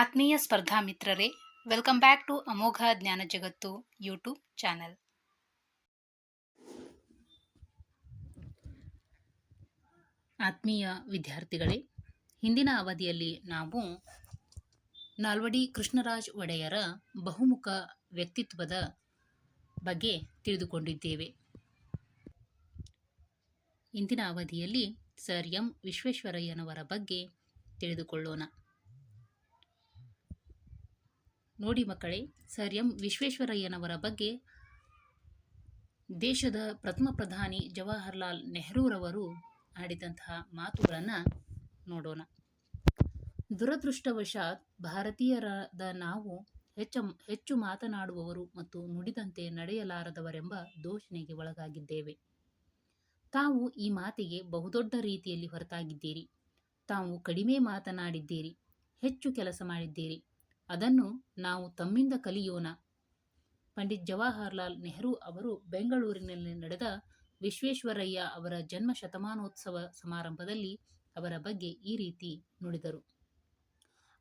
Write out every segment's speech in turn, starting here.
ಆತ್ಮೀಯ ಸ್ಪರ್ಧಾ ಮಿತ್ರರೇ ವೆಲ್ಕಮ್ ಬ್ಯಾಕ್ ಟು ಅಮೋಘ ಜ್ಞಾನ ಜಗತ್ತು ಯೂಟ್ಯೂಬ್ ಚಾನೆಲ್ ಆತ್ಮೀಯ ವಿದ್ಯಾರ್ಥಿಗಳೇ, ಹಿಂದಿನ ಅವಧಿಯಲ್ಲಿ ನಾವು ನಾಲ್ವಡಿ ಕೃಷ್ಣರಾಜ್ ಒಡೆಯರ ಬಹುಮುಖ ವ್ಯಕ್ತಿತ್ವದ ಬಗ್ಗೆ ತಿಳಿದುಕೊಂಡಿದ್ದೇವೆ. ಇಂದಿನ ಅವಧಿಯಲ್ಲಿ ಸರ್ ಎಂ ವಿಶ್ವೇಶ್ವರಯ್ಯನವರ ಬಗ್ಗೆ ತಿಳಿದುಕೊಳ್ಳೋಣ. ನೋಡಿ ಮಕ್ಕಳೇ, ಸರ್ ಎಂ ವಿಶ್ವೇಶ್ವರಯ್ಯನವರ ಬಗ್ಗೆ ದೇಶದ ಪ್ರಥಮ ಪ್ರಧಾನಿ ಜವಾಹರ್ಲಾಲ್ ನೆಹರೂರವರು ಆಡಿದಂತಹ ಮಾತುಗಳನ್ನು ನೋಡೋಣ. ದುರದೃಷ್ಟವಶಾತ್ ಭಾರತೀಯರಾದ ನಾವು ಹೆಚ್ಚ, ಹೆಚ್ಚು ಮಾತನಾಡುವವರು ಮತ್ತು ನುಡಿದಂತೆ ನಡೆಯಲಾರದವರೆಂಬ ದೋಷಣೆಗೆ ಒಳಗಾಗಿದ್ದೇವೆ. ತಾವು ಈ ಮಾತಿಗೆ ಬಹುದೊಡ್ಡ ರೀತಿಯಲ್ಲಿ ಹೊರತಾಗಿದ್ದೀರಿ. ತಾವು ಕಡಿಮೆ ಮಾತನಾಡಿದ್ದೀರಿ, ಹೆಚ್ಚು ಕೆಲಸ ಮಾಡಿದ್ದೀರಿ. ಅದನ್ನು ನಾವು ತಮ್ಮಿಂದ ಕಲಿಯೋಣ. ಪಂಡಿತ್ ಜವಾಹರ್ಲಾಲ್ ನೆಹರು ಅವರು ಬೆಂಗಳೂರಿನಲ್ಲಿ ನಡೆದ ವಿಶ್ವೇಶ್ವರಯ್ಯ ಅವರ ಜನ್ಮ ಶತಮಾನೋತ್ಸವ ಸಮಾರಂಭದಲ್ಲಿ ಅವರ ಬಗ್ಗೆ ಈ ರೀತಿ ನುಡಿದರು.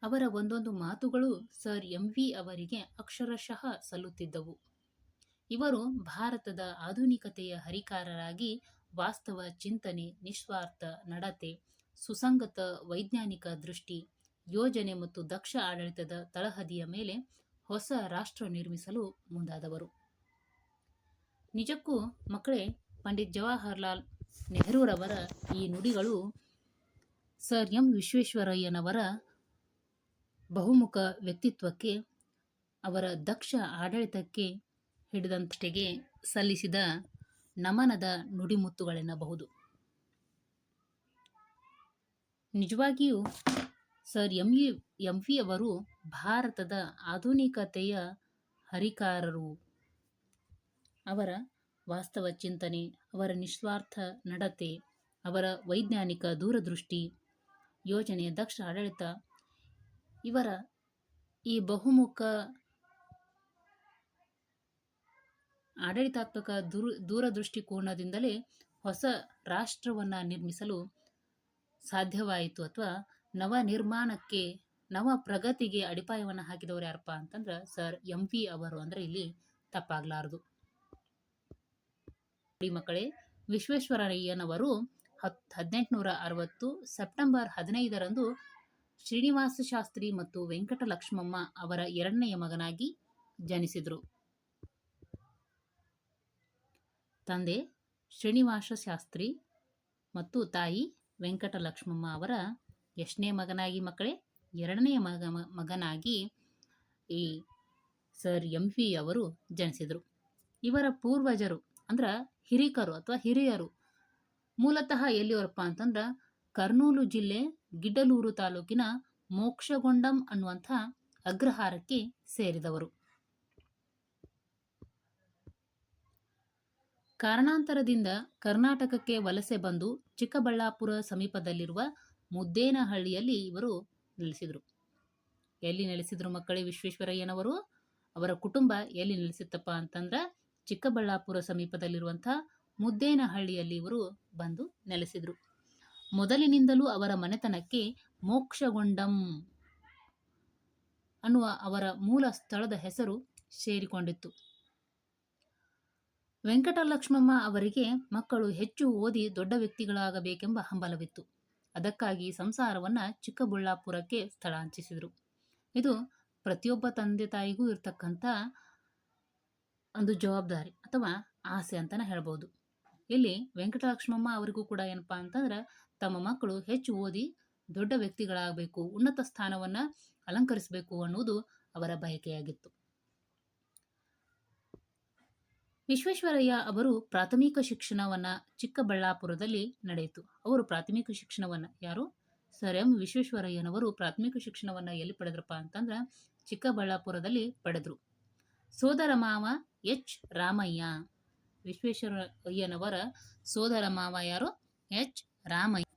ಅವರ ಒಂದೊಂದು ಮಾತುಗಳು ಸರ್ ಎಂ ವಿ ಅವರಿಗೆ ಅಕ್ಷರಶಃ ಸಲ್ಲುತ್ತಿದ್ದವು. ಇವರು ಭಾರತದ ಆಧುನಿಕತೆಯ ಹರಿಕಾರರಾಗಿ ವಾಸ್ತವ ಚಿಂತನೆ, ನಿಸ್ವಾರ್ಥ, ನಡತೆ, ಸುಸಂಗತ ವೈಜ್ಞಾನಿಕ ದೃಷ್ಟಿ ಯೋಜನೆ ಮತ್ತು ದಕ್ಷ ಆಡಳಿತದ ತಳಹದಿಯ ಮೇಲೆ ಹೊಸ ರಾಷ್ಟ್ರ ನಿರ್ಮಿಸಲು ಮುಂದಾದವರು. ನಿಜಕ್ಕೂ ಮಕ್ಕಳೇ, ಪಂಡಿತ್ ಜವಾಹರ್ಲಾಲ್ ನೆಹರೂರವರ ಈ ನುಡಿಗಳು ಸರ್ ಎಂ ವಿಶ್ವೇಶ್ವರಯ್ಯನವರ ಬಹುಮುಖ ವ್ಯಕ್ತಿತ್ವಕ್ಕೆ, ಅವರ ದಕ್ಷ ಆಡಳಿತಕ್ಕೆ ಹಿಡಿದಂತೆಗೆ ಸಲ್ಲಿಸಿದ ನಮನದ ನುಡಿಮುತ್ತುಗಳೆನ್ನಬಹುದು. ನಿಜವಾಗಿಯೂ Sir, M E M V ಅವರು ಭಾರತದ ಆಧುನಿಕತೆಯ ಹರಿಕಾರರು. ಅವರ ವಾಸ್ತವ ಚಿಂತನೆ, ಅವರ ನಿಸ್ವಾರ್ಥ ನಡತೆ, ಅವರ ವೈಜ್ಞಾನಿಕ ದೂರದೃಷ್ಟಿ, ಯೋಜನೆಯ ದಕ್ಷ ಆಡಳಿತ, ಇವರ ಈ ಬಹುಮುಖ ಆಡಳಿತಾತ್ಮಕ ದೂರ, ದೂರದೃಷ್ಟಿಕೋನದಿಂದಲೇ ಹೊಸ ರಾಷ್ಟ್ರವನ್ನು ನಿರ್ಮಿಸಲು ಸಾಧ್ಯವಾಯಿತು ಅಥವಾ ನವ ನಿರ್ಮಾಣಕ್ಕೆ, ನವ ಪ್ರಗತಿಗೆ ಅಡಿಪಾಯವನ್ನು ಹಾಕಿದವರು ಯಾರಪ್ಪ ಅಂತಂದ್ರೆ ಸರ್ ಎಂ ಪಿ ಅವರು. ಅಂದ್ರೆ ಇಲ್ಲಿ ತಪ್ಪಾಗಲಾರದು. ಮಕ್ಕಳೇ, ವಿಶ್ವೇಶ್ವರಯ್ಯನವರು ಹತ್, ಹದಿನೆಂಟುನೂರ ಅರವತ್ತು ಸೆಪ್ಟೆಂಬರ್ ಹದಿನೈದರಂದು ಶ್ರೀನಿವಾಸ ಶಾಸ್ತ್ರಿ ಮತ್ತು ವೆಂಕಟಲಕ್ಷ್ಮಮ್ಮ ಅವರ ಎರಡನೆಯ ಮಗನಾಗಿ ಜನಿಸಿದರು. ತಂದೆ ಶ್ರೀನಿವಾಸ ಶಾಸ್ತ್ರಿ ಮತ್ತು ತಾಯಿ ವೆಂಕಟ ಲಕ್ಷ್ಮಮ್ಮ ಅವರ ಎಷ್ಟನೇ ಮಗನಾಗಿ ಮಕ್ಕಳೇ? ಎರಡನೇ ಮಗ, ಮಗನಾಗಿ ಈ ಸರ್ ಎಂ ಪಿ ಅವರು ಜನಿಸಿದರು. ಇವರ ಪೂರ್ವಜರು ಅಂದ್ರೆ ಹಿರಿಕರು ಅಥವಾ ಹಿರಿಯರು. ಮೂಲತಃ ಎಲ್ಲಿಯವರಪ್ಪ ಅಂತಂದ್ರೆ ಕರ್ನೂಲು ಜಿಲ್ಲೆ ಗಿಡ್ಡಲೂರು ತಾಲೂಕಿನ ಮೋಕ್ಷಗೊಂಡಂ ಅನ್ನುವಂಥ ಅಗ್ರಹಾರಕ್ಕೆ ಸೇರಿದವರು. ಕಾರಣಾಂತರದಿಂದ ಕರ್ನಾಟಕಕ್ಕೆ ವಲಸೆ ಬಂದು ಚಿಕ್ಕಬಳ್ಳಾಪುರ ಸಮೀಪದಲ್ಲಿರುವ ಮುದ್ದೇನಹಳ್ಳಿಯಲ್ಲಿ ಇವರು ನೆಲೆಸಿದರು. ಎಲ್ಲಿ ನೆಲೆಸಿದ್ರು ಮಕ್ಕಳೇ ವಿಶ್ವೇಶ್ವರಯ್ಯನವರು? ಅವರ ಕುಟುಂಬ ಎಲ್ಲಿ ನೆಲೆಸಿತ್ತಪ್ಪ ಅಂತಂದ್ರೆ ಚಿಕ್ಕಬಳ್ಳಾಪುರ ಸಮೀಪದಲ್ಲಿರುವಂಥ ಮುದ್ದೇನಹಳ್ಳಿಯಲ್ಲಿ ಇವರು ಬಂದು ನೆಲೆಸಿದರು. ಮೊದಲಿನಿಂದಲೂ ಅವರ ಮನೆತನಕ್ಕೆ ಮೋಕ್ಷಗೊಂಡಂ ಅನ್ನುವ ಅವರ ಮೂಲ ಸ್ಥಳದ ಹೆಸರು ಸೇರಿಕೊಂಡಿತ್ತು. ವೆಂಕಟಲಕ್ಷ್ಮಮ್ಮ ಅವರಿಗೆ ಮಕ್ಕಳು ಹೆಚ್ಚು ಓದಿ ದೊಡ್ಡ ವ್ಯಕ್ತಿಗಳಾಗಬೇಕೆಂಬ ಹಂಬಲವಿತ್ತು. ಅದಕ್ಕಾಗಿ ಸಂಸಾರವನ್ನು ಚಿಕ್ಕಬಳ್ಳಾಪುರಕ್ಕೆ ಸ್ಥಳಾಂತರಿಸಿದರು. ಇದು ಪ್ರತಿಯೊಬ್ಬ ತಂದೆ ತಾಯಿಗೂ ಇರ್ತಕ್ಕಂಥ ಒಂದು ಜವಾಬ್ದಾರಿ ಅಥವಾ ಆಸೆ ಅಂತಲೇ ಹೇಳ್ಬೋದು. ಇಲ್ಲಿ ವೆಂಕಟಲಕ್ಷ್ಮಮ್ಮ ಅವರಿಗೂ ಕೂಡ ಏನಪ್ಪಾ ಅಂತಂದ್ರೆ, ತಮ್ಮ ಮಕ್ಕಳು ಹೆಚ್ಚು ಓದಿ ದೊಡ್ಡ ವ್ಯಕ್ತಿಗಳಾಗಬೇಕು, ಉನ್ನತ ಸ್ಥಾನವನ್ನು ಅಲಂಕರಿಸಬೇಕು ಅನ್ನುವುದು ಅವರ ಬಯಕೆಯಾಗಿತ್ತು. ವಿಶ್ವೇಶ್ವರಯ್ಯ ಅವರು ಪ್ರಾಥಮಿಕ ಶಿಕ್ಷಣವನ್ನ ಚಿಕ್ಕಬಳ್ಳಾಪುರದಲ್ಲಿ ನಡೆಯಿತು. ಅವರು ಪ್ರಾಥಮಿಕ ಶಿಕ್ಷಣವನ್ನ ಯಾರು? ಸರ್ ಎಂ ವಿಶ್ವೇಶ್ವರಯ್ಯನವರು ಪ್ರಾಥಮಿಕ ಶಿಕ್ಷಣವನ್ನ ಎಲ್ಲಿ ಪಡೆದ್ರಪ್ಪ ಅಂತಂದ್ರೆ ಚಿಕ್ಕಬಳ್ಳಾಪುರದಲ್ಲಿ ಪಡೆದ್ರು. ಸೋದರ ಮಾವ ಎಚ್. ರಾಮಯ್ಯ. ವಿಶ್ವೇಶ್ವರಯ್ಯನವರ ಸೋದರ ಮಾವ ಯಾರು? ಎಚ್. ರಾಮಯ್ಯ.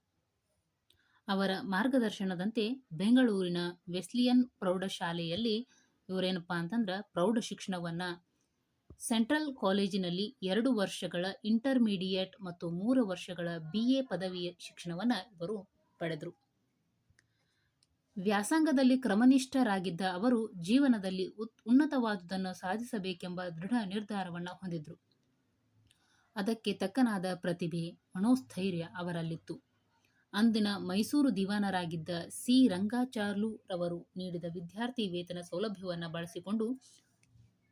ಅವರ ಮಾರ್ಗದರ್ಶನದಂತೆ ಬೆಂಗಳೂರಿನ ವೆಸ್ಲಿಯನ್ ಪ್ರೌಢಶಾಲೆಯಲ್ಲಿ ಇವರೇನಪ್ಪ ಅಂತಂದ್ರೆ ಪ್ರೌಢ ಶಿಕ್ಷಣವನ್ನ ಸೆಂಟ್ರಲ್ ಕಾಲೇಜಿನಲ್ಲಿ ಎರಡು ವರ್ಷಗಳ ಇಂಟರ್ಮೀಡಿಯೇಟ್ ಮತ್ತು ಮೂರು ವರ್ಷಗಳ ಬಿ ಎ ಪದವಿ ಶಿಕ್ಷಣವನ್ನು ಇವರು ಪಡೆದರು. ವ್ಯಾಸಂಗದಲ್ಲಿ ಕ್ರಮನಿಷ್ಠರಾಗಿದ್ದ ಅವರು ಜೀವನದಲ್ಲಿ ಉನ್ನತವಾದುದನ್ನು ಸಾಧಿಸಬೇಕೆಂಬ ದೃಢ ನಿರ್ಧಾರವನ್ನು ಹೊಂದಿದ್ರು. ಅದಕ್ಕೆ ತಕ್ಕನಾದ ಪ್ರತಿಭೆ, ಮನೋಸ್ಥೈರ್ಯ ಅವರಲ್ಲಿತ್ತು. ಅಂದಿನ ಮೈಸೂರು ದಿವಾನರಾಗಿದ್ದ ಸಿ. ರಂಗಾಚಾರ್ಲು ರವರು ನೀಡಿದ ವಿದ್ಯಾರ್ಥಿ ವೇತನ ಸೌಲಭ್ಯವನ್ನು ಬಳಸಿಕೊಂಡು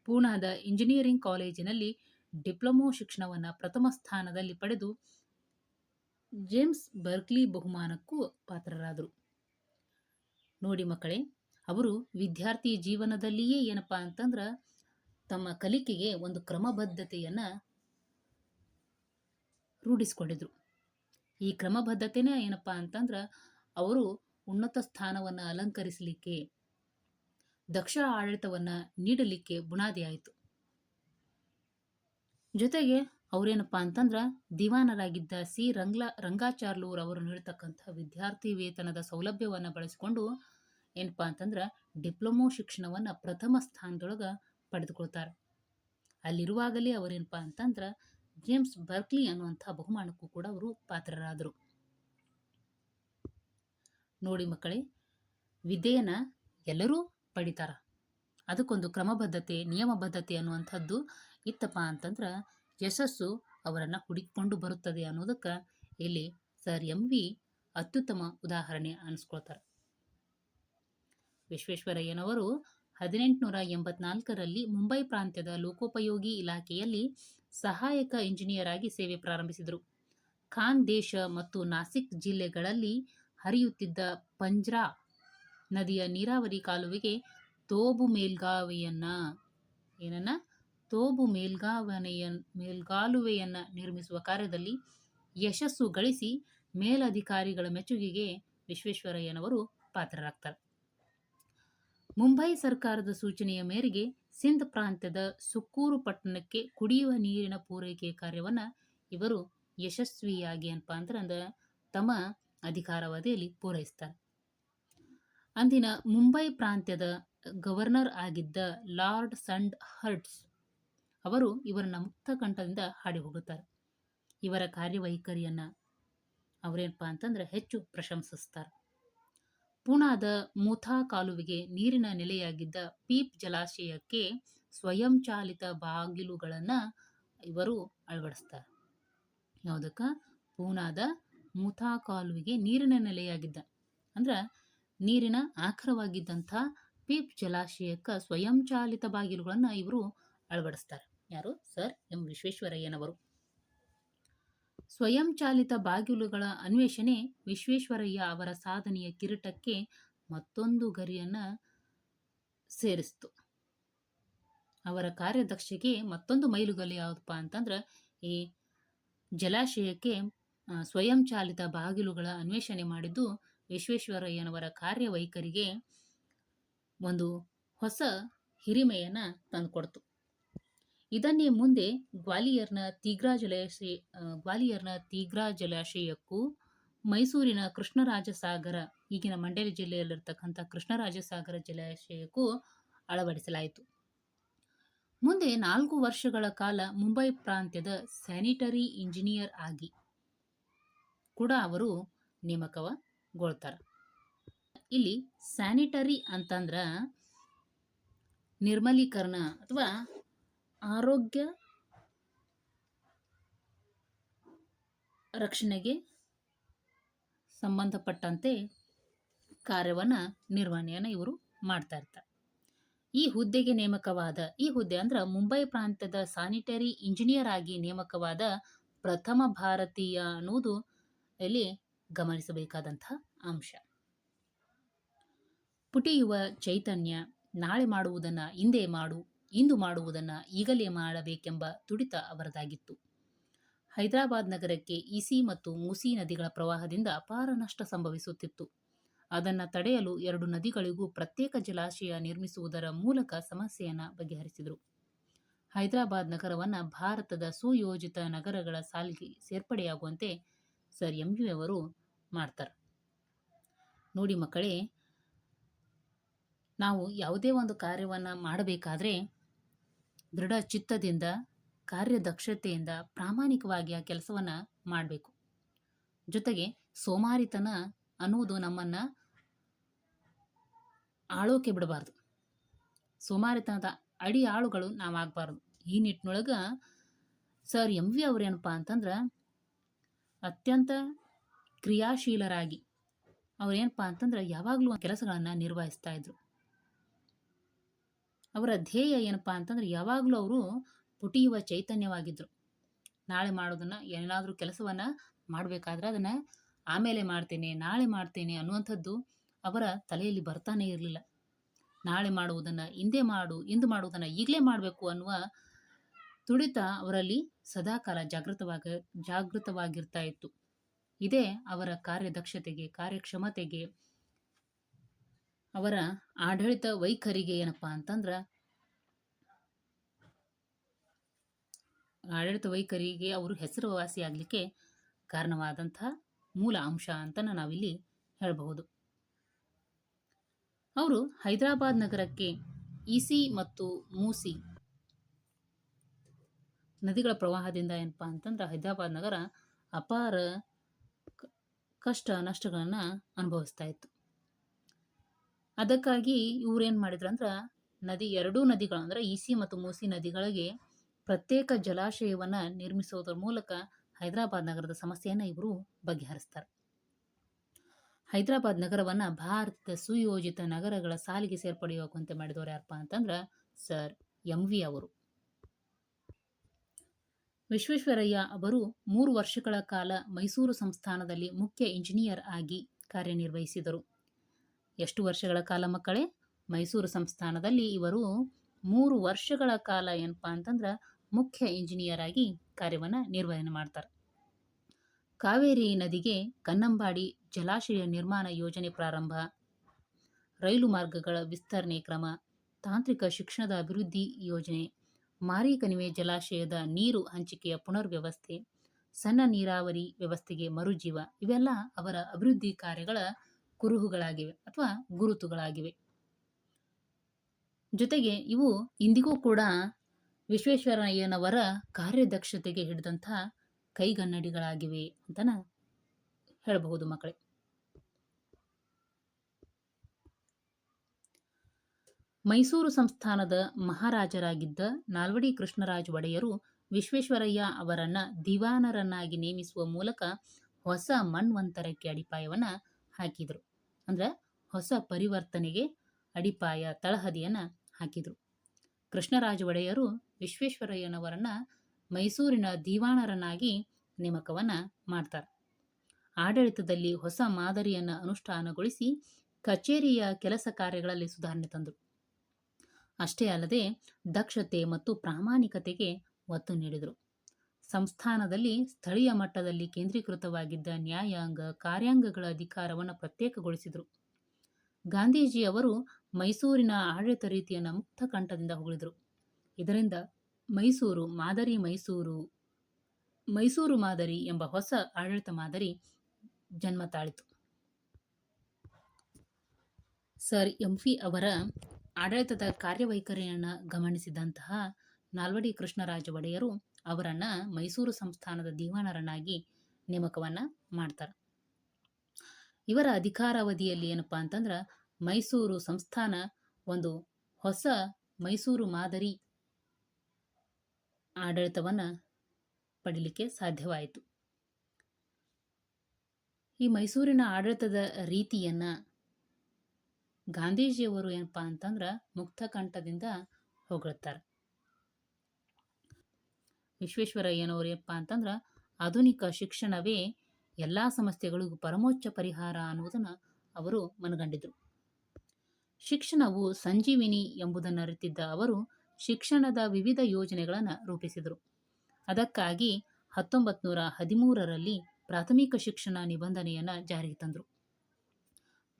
ಪೂನಾದ ಇಂಜಿನಿಯರಿಂಗ್ ಕಾಲೇಜಿನಲ್ಲಿ ಡಿಪ್ಲೊಮೊ ಶಿಕ್ಷಣವನ್ನು ಪ್ರಥಮ ಸ್ಥಾನದಲ್ಲಿ ಪಡೆದು ಜೇಮ್ಸ್ ಬರ್ಕ್ಲಿ ಬಹುಮಾನಕ್ಕೂ ಪಾತ್ರರಾದರು. ನೋಡಿ ಮಕ್ಕಳೇ, ಅವರು ವಿದ್ಯಾರ್ಥಿ ಜೀವನದಲ್ಲಿಯೇ ಏನಪ್ಪಾ ಅಂತಂದ್ರೆ ತಮ್ಮ ಕಲಿಕೆಗೆ ಒಂದು ಕ್ರಮಬದ್ಧತೆಯನ್ನು ರೂಢಿಸಿಕೊಂಡಿದ್ರು. ಈ ಕ್ರಮಬದ್ಧತೆನೇ ಏನಪ್ಪಾ ಅಂತಂದ್ರೆ, ಅವರು ಉನ್ನತ ಸ್ಥಾನವನ್ನು ಅಲಂಕರಿಸಲಿಕ್ಕೆ ದಕ್ಷ ಆಡಳಿತವನ್ನು ನೀಡಲಿಕ್ಕೆ ಬುನಾದಿ ಆಯಿತು. ಜೊತೆಗೆ ಅವರೇನಪ್ಪ ಅಂತಂದ್ರೆ ದಿವಾನರಾಗಿದ್ದ ಸಿ. ರಂಗ್ಲಾ, ರಂಗಾಚಾರ್ಲೂರ್ ಅವರು ನೀಡತಕ್ಕಂಥ ವಿದ್ಯಾರ್ಥಿ ವೇತನದ ಸೌಲಭ್ಯವನ್ನು ಬಳಸಿಕೊಂಡು ಏನಪ್ಪಾ ಅಂತಂದ್ರೆ ಡಿಪ್ಲೊಮೊ ಶಿಕ್ಷಣವನ್ನು ಪ್ರಥಮ ಸ್ಥಾನದೊಳಗೆ ಪಡೆದುಕೊಳ್ತಾರೆ. ಅಲ್ಲಿರುವಾಗಲೇ ಅವರೇನಪ್ಪಾ ಅಂತಂದ್ರೆ ಜೇಮ್ಸ್ ಬರ್ಕ್ಲಿ ಅನ್ನುವಂಥ ಬಹುಮಾನಕ್ಕೂ ಕೂಡ ಅವರು ಪಾತ್ರರಾದರು. ನೋಡಿ ಮಕ್ಕಳೇ, ವಿದ್ಯೆಯನ್ನ ಎಲ್ಲರೂ ಪಡಿತಾರ. ಅದಕ್ಕೊಂದು ಕ್ರಮಬದ್ಧತೆ, ನಿಯಮಬದ್ಧತೆ ಅನ್ನುವಂಥದ್ದು ಇತ್ತಪ್ಪ ಅಂತಂದ್ರೆ ಯಶಸ್ಸು ಅವರನ್ನು ಹುಡುಕಿಕೊಂಡು ಬರುತ್ತದೆ ಅನ್ನೋದಕ್ಕೆ ಇಲ್ಲಿ ಸರ್ ಎಂ ವಿ ಅತ್ಯುತ್ತಮ ಉದಾಹರಣೆ ಅನಿಸ್ಕೊಳ್ತಾರೆ. ವಿಶ್ವೇಶ್ವರಯ್ಯನವರು ಹದಿನೆಂಟುನೂರ ಎಂಬತ್ನಾಲ್ಕರಲ್ಲಿ ಮುಂಬೈ ಪ್ರಾಂತ್ಯದ ಲೋಕೋಪಯೋಗಿ ಇಲಾಖೆಯಲ್ಲಿ ಸಹಾಯಕ ಇಂಜಿನಿಯರ್ ಆಗಿ ಸೇವೆ ಪ್ರಾರಂಭಿಸಿದರು. ಖಾನ್ ದೇಶ ಮತ್ತು ನಾಸಿಕ್ ಜಿಲ್ಲೆಗಳಲ್ಲಿ ಹರಿಯುತ್ತಿದ್ದ ಪಂಜ್ರಾ ನದಿಯ ನೀರಾವರಿ ಕಾಲುವೆಗೆ ತೋಬು ಮೇಲ್ಗಾವೆಯನ್ನ, ಏನನ್ನ? ತೋಬು ಮೇಲ್ಗಾವನೆಯ, ಮೇಲ್ಗಾಲುವೆಯನ್ನು ನಿರ್ಮಿಸುವ ಕಾರ್ಯದಲ್ಲಿ ಯಶಸ್ಸು ಗಳಿಸಿ ಮೇಲಧಿಕಾರಿಗಳ ಮೆಚ್ಚುಗೆಗೆ ವಿಶ್ವೇಶ್ವರಯ್ಯನವರು ಪಾತ್ರರಾಗ್ತಾರೆ. ಮುಂಬೈ ಸರ್ಕಾರದ ಸೂಚನೆಯ ಮೇರೆಗೆ ಸಿಂಧ್ ಪ್ರಾಂತ್ಯದ ಸುಕ್ಕೂರು ಪಟ್ಟಣಕ್ಕೆ ಕುಡಿಯುವ ನೀರಿನ ಪೂರೈಕೆ ಕಾರ್ಯವನ್ನು ಇವರು ಯಶಸ್ವಿಯಾಗಿ ಏನಪ್ಪ ಅಂದ್ರೆ ಅಂದ ತಮ್ಮ ಅಧಿಕಾರಾವಧಿಯಲ್ಲಿ ಪೂರೈಸ್ತಾರೆ. ಅಂದಿನ ಮುಂಬೈ ಪ್ರಾಂತ್ಯದ ಗವರ್ನರ್ ಆಗಿದ್ದ ಲಾರ್ಡ್ ಸಂಡ್ ಹರ್ಟ್ಸ್ ಅವರು ಇವರನ್ನ ಮುಕ್ತಕಂಠದಿಂದ ಹಾಡಿ ಹೋಗುತ್ತಾರೆ. ಇವರ ಕಾರ್ಯವೈಖರಿಯನ್ನು ಅವರೇನಪ್ಪ ಅಂತಂದ್ರೆ ಹೆಚ್ಚು ಪ್ರಶಂಸಿಸ್ತಾರೆ. ಪೂನಾದ ಮುಥಾ ಕಾಲುವೆಗೆ ನೀರಿನ ನೆಲೆಯಾಗಿದ್ದ ಪೀಪ್ ಜಲಾಶಯಕ್ಕೆ ಸ್ವಯಂಚಾಲಿತ ಬಾಗಿಲುಗಳನ್ನು ಇವರು ಅಳವಡಿಸ್ತಾರೆ. ಯಾವುದಕ್ಕ? ಪೂನಾದ ಮುಥಾ ಕಾಲುವೆಗೆ ನೀರಿನ ನೆಲೆಯಾಗಿದ್ದ. ಅಂದ್ರೆ ನೀರಿನ ಆಖರವಾಗಿದ್ದಂಥ ಪೀಪ್ ಜಲಾಶಯಕ್ಕೆ ಸ್ವಯಂಚಾಲಿತ ಬಾಗಿಲುಗಳನ್ನು ಇವರು ಅಳವಡಿಸ್ತಾರೆ. ಯಾರು? Sir, M. ವಿಶ್ವೇಶ್ವರಯ್ಯನವರು. ಸ್ವಯಂಚಾಲಿತ ಬಾಗಿಲುಗಳ ಅನ್ವೇಷಣೆ ವಿಶ್ವೇಶ್ವರಯ್ಯ ಅವರ ಸಾಧನೆಯ ಕಿರೀಟಕ್ಕೆ ಮತ್ತೊಂದು ಗರಿಯನ್ನು ಸೇರಿಸ್ತು. ಅವರ ಕಾರ್ಯದಕ್ಷಿಗೆ ಮತ್ತೊಂದು ಮೈಲುಗಲ್ಲು ಯಾವುದಪ್ಪ ಅಂತಂದ್ರೆ, ಈ ಜಲಾಶಯಕ್ಕೆ ಸ್ವಯಂಚಾಲಿತ ಬಾಗಿಲುಗಳ ಅನ್ವೇಷಣೆ ಮಾಡಿದ್ದು ವಿಶ್ವೇಶ್ವರಯ್ಯನವರ ಕಾರ್ಯವೈಖರಿಗೆ ಒಂದು ಹೊಸ ಹಿರಿಮೆಯನ್ನು ತಂದುಕೊಡ್ತು. ಇದನ್ನೇ ಮುಂದೆ ಗ್ವಾಲಿಯರ್ನ ತೀಗ್ರಾ ಜಲಾಶಯ ಗ್ವಾಲಿಯರ್ನ ತೀಗ್ರಾ ಜಲಾಶಯಕ್ಕೂ ಮೈಸೂರಿನ ಕೃಷ್ಣರಾಜಸಾಗರ, ಈಗಿನ ಮಂಡ್ಯ ಜಿಲ್ಲೆಯಲ್ಲಿರ್ತಕ್ಕಂಥ ಕೃಷ್ಣರಾಜಸಾಗರ ಜಲಾಶಯಕ್ಕೂ ಅಳವಡಿಸಲಾಯಿತು. ಮುಂದೆ ನಾಲ್ಕು ವರ್ಷಗಳ ಕಾಲ ಮುಂಬೈ ಪ್ರಾಂತ್ಯದ ಸ್ಯಾನಿಟರಿ ಇಂಜಿನಿಯರ್ ಆಗಿ ಕೂಡ ಅವರು ನೇಮಕಗೊಳ್ತಾರೆ ಇಲ್ಲಿ ಸ್ಯಾನಿಟರಿ ಅಂತಂದ್ರೆ ನಿರ್ಮಲೀಕರಣ ಅಥವಾ ಆರೋಗ್ಯ ರಕ್ಷಣೆಗೆ ಸಂಬಂಧಪಟ್ಟಂತೆ ಕಾರ್ಯವನ್ನು ನಿರ್ವಹಣೆಯನ್ನು ಇವರು ಮಾಡ್ತಾ ಇರ್ತಾರೆ. ಈ ಹುದ್ದೆಗೆ ನೇಮಕವಾದ, ಈ ಹುದ್ದೆ ಅಂದ್ರೆ ಮುಂಬೈ ಪ್ರಾಂತ್ಯದ ಸ್ಯಾನಿಟರಿ ಇಂಜಿನಿಯರ್ ಆಗಿ ನೇಮಕವಾದ ಪ್ರಥಮ ಭಾರತೀಯ ಅನ್ನುವುದು ಇಲ್ಲಿ ಗಮನಿಸಬೇಕಾದಂಥ ಅಂಶ. ಪುಟಿಯುವ ಚೈತನ್ಯ ನಾಳೆ ಮಾಡುವುದನ್ನು ಹಿಂದೆ ಮಾಡು, ಇಂದು ಮಾಡುವುದನ್ನು ಈಗಲೇ ಮಾಡಬೇಕೆಂಬ ತುಡಿತ ಅವರದಾಗಿತ್ತು. ಹೈದರಾಬಾದ್ ನಗರಕ್ಕೆ ಇಸಿ ಮತ್ತು ಮುಸಿ ನದಿಗಳ ಪ್ರವಾಹದಿಂದ ಅಪಾರ ನಷ್ಟ ಸಂಭವಿಸುತ್ತಿತ್ತು. ಅದನ್ನು ತಡೆಯಲು ಎರಡು ನದಿಗಳಿಗೂ ಪ್ರತ್ಯೇಕ ಜಲಾಶಯ ನಿರ್ಮಿಸುವುದರ ಮೂಲಕ ಸಮಸ್ಯೆಯನ್ನು ಬಗೆಹರಿಸಿದರು. ಹೈದರಾಬಾದ್ ನಗರವನ್ನು ಭಾರತದ ಸುಯೋಜಿತ ನಗರಗಳ ಸಾಲಿಗೆ ಸೇರ್ಪಡೆಯಾಗುವಂತೆ ಸರ್ ಎಂ ಅವರು ಮಾಡ್ತಾರೆ. ನೋಡಿ ಮಕ್ಕಳೇ, ನಾವು ಯಾವುದೇ ಒಂದು ಕಾರ್ಯವನ್ನು ಮಾಡಬೇಕಾದ್ರೆ ದೃಢ ಚಿತ್ತದಿಂದ, ಕಾರ್ಯದಕ್ಷತೆಯಿಂದ, ಪ್ರಾಮಾಣಿಕವಾಗಿ ಆ ಕೆಲಸವನ್ನು ಮಾಡಬೇಕು. ಜೊತೆಗೆ ಸೋಮಾರಿತನ ಅನ್ನುವುದು ನಮ್ಮನ್ನು ಆಳೋಕೆ ಬಿಡಬಾರ್ದು. ಸೋಮಾರಿತನದ ಅಡಿ ಆಳುಗಳು ನಾವಾಗಬಾರ್ದು. ಈ ನಿಟ್ಟಿನೊಳಗೆ ಸರ್ ಎಂ ವಿ ಅವ್ರೇನಪ್ಪ ಅಂತಂದ್ರೆ ಅತ್ಯಂತ ಕ್ರಿಯಾಶೀಲರಾಗಿ. ಅವರೇನಪ್ಪ ಅಂತಂದ್ರೆ ಯಾವಾಗಲೂ ಕೆಲಸಗಳನ್ನು ನಿರ್ವಹಿಸ್ತಾ ಇದ್ರು. ಅವರ ಧ್ಯೇಯ ಏನಪ್ಪ ಅಂತಂದ್ರೆ ಯಾವಾಗಲೂ ಅವರು ಪುಟಿಯುವ ಚೈತನ್ಯವಾಗಿದ್ದರು ನಾಳೆ ಮಾಡೋದನ್ನು ಏನಾದರೂ ಕೆಲಸವನ್ನು ಮಾಡಬೇಕಾದ್ರೆ ಅದನ್ನು ಆಮೇಲೆ ಮಾಡ್ತೇನೆ, ನಾಳೆ ಮಾಡ್ತೇನೆ ಅನ್ನುವಂಥದ್ದು ಅವರ ತಲೆಯಲ್ಲಿ ಬರ್ತಾನೆ ಇರಲಿಲ್ಲ. ನಾಳೆ ಮಾಡುವುದನ್ನು ಹಿಂದೆ ಮಾಡು, ಇಂದು ಮಾಡುವುದನ್ನು ಈಗಲೇ ಮಾಡಬೇಕು ಅನ್ನುವ ತುಡಿತ ಅವರಲ್ಲಿ ಸದಾಕಾಲ ಜಾಗೃತವಾಗ, ಜಾಗೃತವಾಗಿರ್ತಾ ಇತ್ತು. ಇದೇ ಅವರ ಕಾರ್ಯದಕ್ಷತೆಗೆ, ಕಾರ್ಯಕ್ಷಮತೆಗೆ, ಅವರ ಆಡಳಿತ ವೈಖರಿಗೆ ಏನಪ್ಪ ಅಂತಂದ್ರೆ, ಆಡಳಿತ ವೈಖರಿಗೆ ಅವರು ಹೆಸರುವಾಸಿಯಾಗಲಿಕ್ಕೆ ಕಾರಣವಾದಂತಹ ಮೂಲ ಅಂಶ ಅಂತ ನಾವಿಲ್ಲಿ ಹೇಳಬಹುದು. ಅವರು ಹೈದರಾಬಾದ್ ನಗರಕ್ಕೆ ಇಸಿ ಮತ್ತು ಮೂಸಿ ನದಿಗಳ ಪ್ರವಾಹದಿಂದ ಏನಪ್ಪಾ ಅಂತಂದ್ರೆ ಹೈದರಾಬಾದ್ ನಗರ ಅಪಾರ ಕಷ್ಟ ನಷ್ಟಗಳನ್ನು ಅನುಭವಿಸ್ತಾ ಇತ್ತು. ಅದಕ್ಕಾಗಿ ಇವ್ರೇನ್ ಮಾಡಿದ್ರು ಅಂದ್ರೆ, ನದಿ ಎರಡೂ ನದಿಗಳು, ಅಂದ್ರೆ ಈಸಿ ಮತ್ತು ಮೂಸಿ ನದಿಗಳಿಗೆ ಪ್ರತ್ಯೇಕ ಜಲಾಶಯವನ್ನು ನಿರ್ಮಿಸುವುದರ ಮೂಲಕ ಹೈದರಾಬಾದ್ ನಗರದ ಸಮಸ್ಯೆಯನ್ನು ಇವರು ಬಗೆಹರಿಸ್ತಾರೆ. ಹೈದರಾಬಾದ್ ನಗರವನ್ನು ಭಾರತದ ಸುಯೋಜಿತ ನಗರಗಳ ಸಾಲಿಗೆ ಸೇರ್ಪಡೆಯಾಗುವಂತೆ ಮಾಡಿದವರು ಯಾರಪ್ಪ ಅಂತಂದ್ರೆ, ಸರ್ ಎಂ ವಿ ಅವರು. ವಿಶ್ವೇಶ್ವರಯ್ಯ ಅವರು ಮೂರು ವರ್ಷಗಳ ಕಾಲ ಮೈಸೂರು ಸಂಸ್ಥಾನದಲ್ಲಿ ಮುಖ್ಯ ಇಂಜಿನಿಯರ್ ಆಗಿ ಕಾರ್ಯನಿರ್ವಹಿಸಿದರು. ಎಷ್ಟು ವರ್ಷಗಳ ಕಾಲ ಮಕ್ಕಳೇ? ಮೈಸೂರು ಸಂಸ್ಥಾನದಲ್ಲಿ ಇವರು ಮೂರು ವರ್ಷಗಳ ಕಾಲ ಏನಪ್ಪ ಅಂತಂದ್ರೆ ಮುಖ್ಯ ಇಂಜಿನಿಯರ್ ಆಗಿ ಕಾರ್ಯವನ್ನು ನಿರ್ವಹಣೆ ಮಾಡ್ತಾರೆ. ಕಾವೇರಿ ನದಿಗೆ ಕನ್ನಂಬಾಡಿ ಜಲಾಶಯ ನಿರ್ಮಾಣ ಯೋಜನೆ ಪ್ರಾರಂಭ, ರೈಲು ಮಾರ್ಗಗಳ ವಿಸ್ತರಣೆ ಕ್ರಮ, ತಾಂತ್ರಿಕ ಶಿಕ್ಷಣದ ಅಭಿವೃದ್ಧಿ ಯೋಜನೆ ಮಾರಿಕಣಿವೆ ಜಲಾಶಯದ ನೀರು ಹಂಚಿಕೆಯ ಪುನರ್ವ್ಯವಸ್ಥೆ, ಸಣ್ಣ ನೀರಾವರಿ ವ್ಯವಸ್ಥೆಗೆ ಮರುಜೀವ, ಇವೆಲ್ಲ ಅವರ ಅಭಿವೃದ್ಧಿ ಕಾರ್ಯಗಳ ಕುರುಹುಗಳಾಗಿವೆ ಅಥವಾ ಗುರುತುಗಳಾಗಿವೆ. ಜೊತೆಗೆ ಇವು ಇಂದಿಗೂ ಕೂಡ ವಿಶ್ವೇಶ್ವರಯ್ಯನವರ ಕಾರ್ಯದಕ್ಷತೆಗೆ ಹಿಡಿದಂಥ ಕೈಗನ್ನಡಿಗಳಾಗಿವೆ ಅಂತನ ಹೇಳಬಹುದು ಮಕ್ಕಳೇ. ಮೈಸೂರು ಸಂಸ್ಥಾನದ ಮಹಾರಾಜರಾಗಿದ್ದ ನಾಲ್ವಡಿ ಕೃಷ್ಣರಾಜ ಒಡೆಯರು ವಿಶ್ವೇಶ್ವರಯ್ಯ ಅವರನ್ನ ದಿವಾನರನ್ನಾಗಿ ನೇಮಿಸುವ ಮೂಲಕ ಹೊಸ ಮನ್ವಂತರಕ್ಕೆ ಅಡಿಪಾಯವನ್ನ ಹಾಕಿದರು. ಅಂದ್ರೆ ಹೊಸ ಪರಿವರ್ತನೆಗೆ ಅಡಿಪಾಯ ತಳಹದಿಯನ್ನ ಹಾಕಿದರು. ಕೃಷ್ಣರಾಜ ಒಡೆಯರು ವಿಶ್ವೇಶ್ವರಯ್ಯನವರನ್ನ ಮೈಸೂರಿನ ದಿವಾನರನ್ನಾಗಿ ನೇಮಕವನ್ನ ಮಾಡ್ತಾರೆ. ಆಡಳಿತದಲ್ಲಿ ಹೊಸ ಮಾದರಿಯನ್ನು ಅನುಷ್ಠಾನಗೊಳಿಸಿ ಕಚೇರಿಯ ಕೆಲಸ ಕಾರ್ಯಗಳಲ್ಲಿ ಸುಧಾರಣೆ ತಂದರು. ಅಷ್ಟೇ ಅಲ್ಲದೆ ದಕ್ಷತೆ ಮತ್ತು ಪ್ರಾಮಾಣಿಕತೆಗೆ ಒತ್ತು ನೀಡಿದರು. ಸಂಸ್ಥಾನದಲ್ಲಿ ಸ್ಥಳೀಯ ಮಟ್ಟದಲ್ಲಿ ಕೇಂದ್ರೀಕೃತವಾಗಿದ್ದ ನ್ಯಾಯಾಂಗ ಕಾರ್ಯಾಂಗಗಳ ಅಧಿಕಾರವನ್ನು ಪ್ರತ್ಯೇಕಗೊಳಿಸಿದರು. ಗಾಂಧೀಜಿ ಅವರು ಮೈಸೂರಿನ ಆಡಳಿತ ರೀತಿಯನ್ನು ಮುಕ್ತ ಕಂಠದಿಂದ ಹೊಗಳಿದರು. ಇದರಿಂದ ಮೈಸೂರು ಮಾದರಿ ಮೈಸೂರು ಮೈಸೂರು ಮಾದರಿ ಎಂಬ ಹೊಸ ಆಡಳಿತ ಮಾದರಿ ಜನ್ಮ ತಾಳಿತು. ಸರ್ ಎಂ ಅವರ ಆಡಳಿತದ ಕಾರ್ಯವೈಖರಿಯನ್ನು ಗಮನಿಸಿದಂತಹ ನಾಲ್ವಡಿ ಕೃಷ್ಣರಾಜ ಒಡೆಯರು ಅವರನ್ನು ಮೈಸೂರು ಸಂಸ್ಥಾನದ ದಿವಾನರನ್ನಾಗಿ ನೇಮಕವನ್ನು ಮಾಡ್ತಾರೆ. ಇವರ ಅಧಿಕಾರಾವಧಿಯಲ್ಲಿ ಏನಪ್ಪ ಅಂತಂದ್ರೆ ಮೈಸೂರು ಸಂಸ್ಥಾನ ಒಂದು ಹೊಸ ಮೈಸೂರು ಮಾದರಿ ಆಡಳಿತವನ್ನು ಪಡೀಲಿಕ್ಕೆ ಸಾಧ್ಯವಾಯಿತು. ಈ ಮೈಸೂರಿನ ಆಡಳಿತದ ರೀತಿಯನ್ನು ಗಾಂಧೀಜಿಯವರು ಏನಪ್ಪ ಅಂತಂದ್ರೆ ಮುಕ್ತ ಕಂಠದಿಂದ ಹೊಗಳುತ್ತಾರೆ ವಿಶ್ವೇಶ್ವರಯ್ಯನವರು ಏನಪ್ಪ ಅಂತಂದ್ರೆ ಆಧುನಿಕ ಶಿಕ್ಷಣವೇ ಎಲ್ಲ ಸಮಸ್ಯೆಗಳಿಗೂ ಪರಮೋಚ್ಚ ಪರಿಹಾರ ಅನ್ನುವುದನ್ನು ಅವರು ಮನಗಂಡಿದ್ರು. ಶಿಕ್ಷಣವು ಸಂಜೀವಿನಿ ಎಂಬುದನ್ನು ಅರಿತಿದ್ದ ಅವರು ಶಿಕ್ಷಣದ ವಿವಿಧ ಯೋಜನೆಗಳನ್ನು ರೂಪಿಸಿದರು. ಅದಕ್ಕಾಗಿ ಹತ್ತೊಂಬತ್ತು ನೂರ ಹದಿಮೂರರಲ್ಲಿ ಪ್ರಾಥಮಿಕ ಶಿಕ್ಷಣ ನಿಬಂಧನೆಯನ್ನು ಜಾರಿಗೆ ತಂದರು.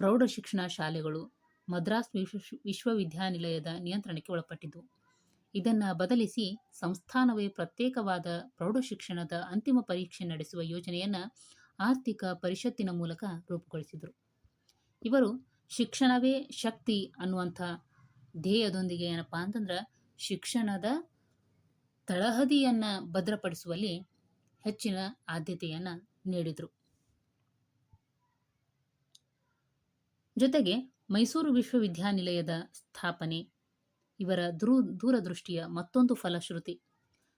ಪ್ರೌಢ ಶಿಕ್ಷಣ ಶಾಲೆಗಳು ಮದ್ರಾಸ್ ವಿಶ್ವ ವಿಶ್ವವಿದ್ಯಾನಿಲಯದ ನಿಯಂತ್ರಣಕ್ಕೆ ಒಳಪಟ್ಟಿದ್ದವು ಇದನ್ನು ಬದಲಿಸಿ ಸಂಸ್ಥಾನವೇ ಪ್ರತ್ಯೇಕವಾದ ಪ್ರೌಢ ಶಿಕ್ಷಣದ ಅಂತಿಮ ಪರೀಕ್ಷೆ ನಡೆಸುವ ಯೋಜನೆಯನ್ನು ಆರ್ಥಿಕ ಪರಿಷತ್ತಿನ ಮೂಲಕ ರೂಪುಗೊಳಿಸಿದರು. ಇವರು ಶಿಕ್ಷಣವೇ ಶಕ್ತಿ ಅನ್ನುವಂಥ ಧ್ಯೇಯದೊಂದಿಗೆ ಏನಪ್ಪ ಅಂತಂದ್ರೆ ಶಿಕ್ಷಣದ ತಳಹದಿಯನ್ನು ಭದ್ರಪಡಿಸುವಲ್ಲಿ ಹೆಚ್ಚಿನ ಆದ್ಯತೆಯನ್ನು ನೀಡಿದರು. ಜೊತೆಗೆ ಮೈಸೂರು ವಿಶ್ವವಿದ್ಯಾನಿಲಯದ ಸ್ಥಾಪನೆ, ಇವರ ದೂರ ದೂರದೃಷ್ಟಿಯ ಮತ್ತೊಂದು ಫಲಶ್ರುತಿ.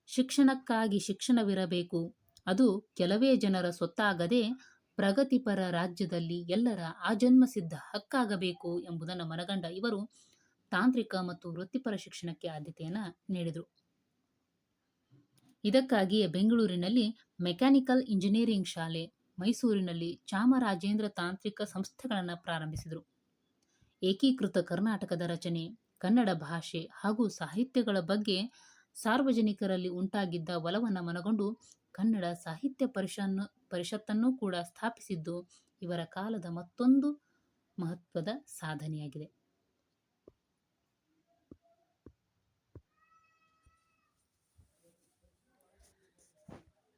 ಶಿಕ್ಷಣಕ್ಕಾಗಿ ಶಿಕ್ಷಣವಿರಬೇಕು, ಅದು ಕೆಲವೇ ಜನರ ಸೊತ್ತಾಗದೆ ಪ್ರಗತಿಪರ ರಾಜ್ಯದಲ್ಲಿ ಎಲ್ಲರ ಆಜನ್ಮಸಿದ್ಧ ಹಕ್ಕಾಗಬೇಕು ಎಂಬುದನ್ನು ಮನಗಂಡ ಇವರು ತಾಂತ್ರಿಕ ಮತ್ತು ವೃತ್ತಿಪರ ಶಿಕ್ಷಣಕ್ಕೆ ಆದ್ಯತೆಯನ್ನು ನೀಡಿದರು. ಇದಕ್ಕಾಗಿಯೇ ಬೆಂಗಳೂರಿನಲ್ಲಿ ಮೆಕ್ಯಾನಿಕಲ್ ಇಂಜಿನಿಯರಿಂಗ್ ಶಾಲೆ ಮೈಸೂರಿನಲ್ಲಿ ಚಾಮರಾಜೇಂದ್ರ ತಾಂತ್ರಿಕ ಸಂಸ್ಥೆಗಳನ್ನು ಪ್ರಾರಂಭಿಸಿದರು. ಏಕೀಕೃತ ಕರ್ನಾಟಕದ ರಚನೆ, ಕನ್ನಡ ಭಾಷೆ ಹಾಗೂ ಸಾಹಿತ್ಯಗಳ ಬಗ್ಗೆ ಸಾರ್ವಜನಿಕರಲ್ಲಿ ಉಂಟಾಗಿದ್ದ ಒಲವನ್ನು ಮನಗೊಂಡು ಕನ್ನಡ ಸಾಹಿತ್ಯ ಪರಿಷನ್ನು, ಪರಿಷತ್ತನ್ನು ಕೂಡ ಸ್ಥಾಪಿಸಿದ್ದು ಇವರ ಕಾಲದ ಮತ್ತೊಂದು ಮಹತ್ವದ ಸಾಧನೆಯಾಗಿದೆ.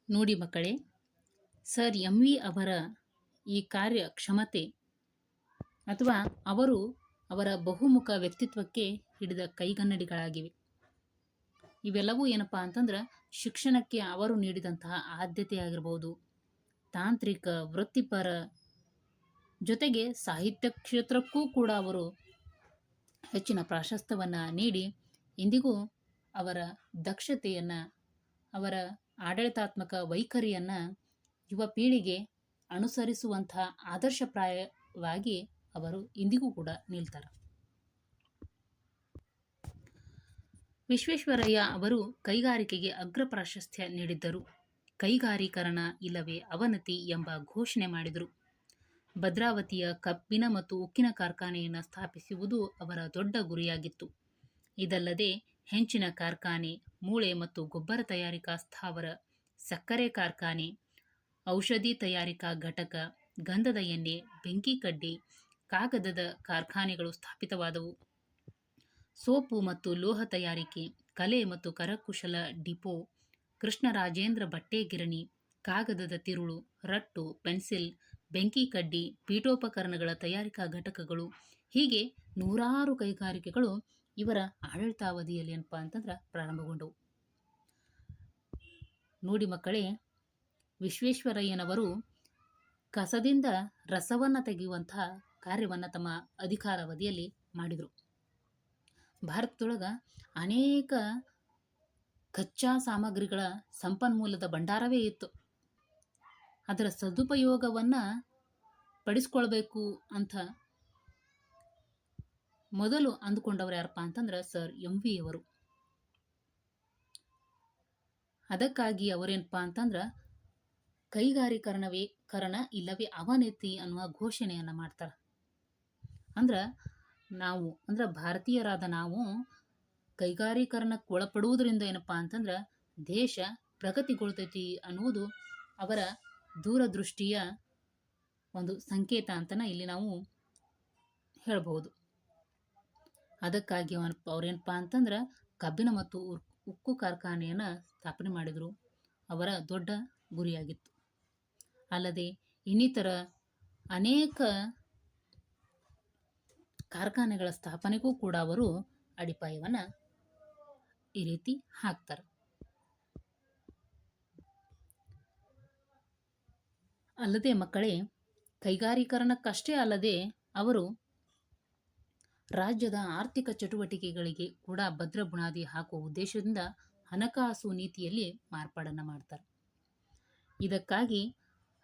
ನೋಡಿ ಮಕ್ಕಳೇ ಸರ್ ಎಂ ವಿ ಅವರ ಈ ಕಾರ್ಯ ಕ್ಷಮತೆ ಅಥವಾ ಅವರು ಅವರ ಬಹುಮುಖ ವ್ಯಕ್ತಿತ್ವಕ್ಕೆ ಹಿಡಿದ ಕೈಗನ್ನಡಿಗಳಾಗಿವೆ. ಇವೆಲ್ಲವೂ ಏನಪ್ಪ ಅಂತಂದ್ರೆ ಶಿಕ್ಷಣಕ್ಕೆ ಅವರು ನೀಡಿದಂತಹ ಆದ್ಯತೆ ಆಗಿರ್ಬೋದು ತಾಂತ್ರಿಕ ವೃತ್ತಿಪರ ಜೊತೆಗೆ ಸಾಹಿತ್ಯ ಕ್ಷೇತ್ರಕ್ಕೂ ಕೂಡ ಅವರು ಹೆಚ್ಚಿನ ಪ್ರಾಶಸ್ತ್ಯವನ್ನು ನೀಡಿ, ಇಂದಿಗೂ ಅವರ ದಕ್ಷತೆಯನ್ನು, ಅವರ ಆಡಳಿತಾತ್ಮಕ ವೈಖರಿಯನ್ನು ಯುವ ಪೀಳಿಗೆ ಅನುಸರಿಸುವಂತಹ ಆದರ್ಶಪ್ರಾಯವಾಗಿ ಅವರು ಇಂದಿಗೂ ಕೂಡ ನಿಲ್ತಾರೆ. ವಿಶ್ವೇಶ್ವರಯ್ಯ ಅವರು ಕೈಗಾರಿಕೆಗೆ ಅಗ್ರ ಪ್ರಾಶಸ್ತ್ಯ ನೀಡಿದ್ದರು. ಕೈಗಾರೀಕರಣ ಇಲ್ಲವೇ ಅವನತಿ ಎಂಬ ಘೋಷಣೆ ಮಾಡಿದರು. ಭದ್ರಾವತಿಯ ಕಬ್ಬಿನ ಮತ್ತು ಉಕ್ಕಿನ ಕಾರ್ಖಾನೆಯನ್ನು ಸ್ಥಾಪಿಸುವುದು ಅವರ ದೊಡ್ಡ ಗುರಿಯಾಗಿತ್ತು. ಇದಲ್ಲದೆ ಹೆಂಚಿನ ಕಾರ್ಖಾನೆ, ಮೂಳೆ ಮತ್ತು ಗೊಬ್ಬರ ತಯಾರಿಕಾ ಸ್ಥಾವರ, ಸಕ್ಕರೆ ಕಾರ್ಖಾನೆ ಔಷಧಿ ತಯಾರಿಕಾ ಘಟಕ, ಗಂಧದ ಎಣ್ಣೆ, ಬೆಂಕಿ ಕಡ್ಡಿ, ಕಾಗದದ ಕಾರ್ಖಾನೆಗಳು ಸ್ಥಾಪಿತವಾದವು. ಸೋಪು ಮತ್ತು ಲೋಹ ತಯಾರಿಕೆ, ಕಲೆ ಮತ್ತು ಕರಕುಶಲ ಡಿಪೋ, ಕೃಷ್ಣರಾಜೇಂದ್ರ ಬಟ್ಟೆ ಗಿರಣಿ ಕಾಗದದ ತಿರುಳು, ರಟ್ಟು, ಪೆನ್ಸಿಲ್, ಬೆಂಕಿ ಕಡ್ಡಿ, ಪೀಠೋಪಕರಣಗಳ ತಯಾರಿಕಾ ಘಟಕಗಳು, ಹೀಗೆ ನೂರಾರು ಕೈಗಾರಿಕೆಗಳು ಇವರ ಆಡಳಿತಾವಧಿಯಲ್ಲಿ ಏನಪ್ಪ ಅಂತಂದ್ರೆ ಪ್ರಾರಂಭಗೊಂಡವು. ನೋಡಿ ಮಕ್ಕಳೇ ವಿಶ್ವೇಶ್ವರಯ್ಯನವರು ಕಸದಿಂದ ರಸವನ್ನು ತೆಗೆಯುವಂತಹ ಕಾರ್ಯವನ್ನು ತಮ್ಮ ಅಧಿಕಾರಾವಧಿಯಲ್ಲಿ ಮಾಡಿದರು. ಭಾರತದೊಳಗೆ ಅನೇಕ ಕಚ್ಚಾ ಸಾಮಗ್ರಿಗಳ ಸಂಪನ್ಮೂಲದ ಭಂಡಾರವೇ ಇತ್ತು. ಅದರ ಸದುಪಯೋಗವನ್ನು ಪಡಿಸ್ಕೊಳ್ಬೇಕು ಅಂತ ಮೊದಲು ಅಂದುಕೊಂಡವರು ಯಾರಪ್ಪ ಅಂತಂದ್ರೆ ಸರ್ ಎಂ ವಿ ಅವರು. ಅದಕ್ಕಾಗಿ ಅವರೇನಪ್ಪ ಅಂತಂದ್ರೆ ಕೈಗಾರೀಕರಣವೇ ಕರಣ ಇಲ್ಲವೇ ಅವನತಿ ಅನ್ನುವ ಘೋಷಣೆಯನ್ನು ಮಾಡ್ತಾರೆ. ಅಂದ್ರೆ ನಾವು, ಅಂದ್ರೆ ಭಾರತೀಯರಾದ ನಾವು ಕೈಗಾರೀಕರಣಕ್ಕೆ ಒಳಪಡುವುದರಿಂದ ಏನಪ್ಪ ಅಂತಂದ್ರೆ ದೇಶ ಪ್ರಗತಿಗೊಳ್ತೈತಿ ಅನ್ನುವುದು ಅವರ ದೂರದೃಷ್ಟಿಯ ಒಂದು ಸಂಕೇತ ಅಂತನ ಇಲ್ಲಿ ನಾವು ಹೇಳಬಹುದು. ಅದಕ್ಕಾಗಿ ಅವನಪ್ಪ ಅವ್ರೇನಪ್ಪ ಅಂತಂದ್ರೆ ಕಬ್ಬಿನ ಮತ್ತು ಉಕ್ಕು ಕಾರ್ಖಾನೆಯನ್ನು ಸ್ಥಾಪನೆ ಮಾಡಿದರು. ಅವರ ದೊಡ್ಡ ಗುರಿಯಾಗಿತ್ತು. ಅಲ್ಲದೆ ಇನ್ನಿತರ ಅನೇಕ ಕಾರ್ಖಾನೆಗಳ ಸ್ಥಾಪನೆಗೂ ಕೂಡ ಅವರು ಅಡಿಪಾಯವನ್ನು ಈ ರೀತಿ ಹಾಕ್ತಾರೆ. ಅಲ್ಲದೆ ಮಕ್ಕಳೇ, ಕೈಗಾರೀಕರಣಕ್ಕಷ್ಟೇ ಅಲ್ಲದೆ ಅವರು ರಾಜ್ಯದ ಆರ್ಥಿಕ ಚಟುವಟಿಕೆಗಳಿಗೆ ಕೂಡ ಭದ್ರ ಬುನಾದಿ ಹಾಕುವ ಉದ್ದೇಶದಿಂದ ಹಣಕಾಸು ನೀತಿಯಲ್ಲಿ ಮಾರ್ಪಾಡನ್ನು ಮಾಡ್ತಾರೆ. ಇದಕ್ಕಾಗಿ